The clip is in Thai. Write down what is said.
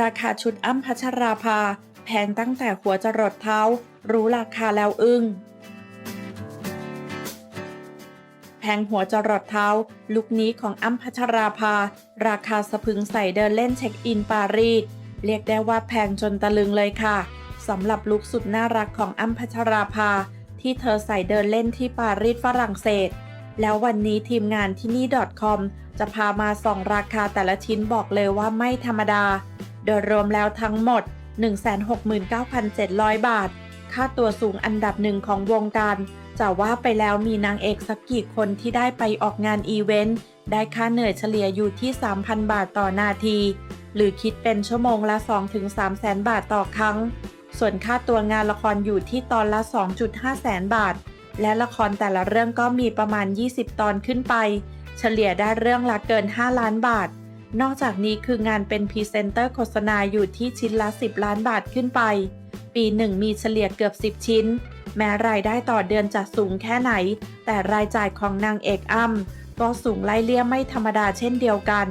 ราคาชุดอ้ำพัชราภา แพงตั้งแต่หัวจรดเท้า รู้ราคาแล้วอึ้งแพงหัวจรดเท้า ลุคนี้ของอ้ำพัชราภา ราคาสะพึงใส่เดินเล่นเช็คอินปารีสเรียกได้ว่าแพงจนตะลึงเลยค่ะสำหรับลุคสุดน่ารักของอ้ำพัชราภา ที่เธอใส่เดินเล่นที่ปารีสฝรั่งเศส แล้ววันนี้ทีมงานที่นี่ .com จะพามาส่องราคาแต่ละชิ้นบอกเลยว่าไม่ธรรมดา โดยรวมแล้วทั้งหมด 169,700 บาท ค่าตัวสูงอันดับหนึ่งของวงการ จะว่าไปแล้วมีนางเอกสักกี่คนที่ได้ไปออกงานอีเวนต์ได้ค่าเหนื่อยเฉลี่ยอยู่ที่ 3,000 บาทต่อนาที หรือคิดเป็นชั่วโมงละ 2-3แสนบาทต่อครั้ง ส่วนค่าตัวงานละครอยู่ที่ตอนละ 2.5แสนบาท และละครแต่ละเรื่องก็มีประมาณ 20 ตอนขึ้นไป เฉลี่ยได้เรื่องละเกิน 5 ล้านบาท นอกจากนี้คืองานเป็นพรีเซนเตอร์โฆษณาอยู่ที่ชิ้นละ 10 ล้านบาทขึ้นไป ปีหนึ่งมีเฉลี่ยเกือบ 10 ชิ้น แม้รายได้ต่อเดือนจะสูงแค่ไหน แต่รายจ่ายของนางเอกอ้ำก็สูงไล่เลี่ยไม่ธรรมดาเช่นเดียวกัน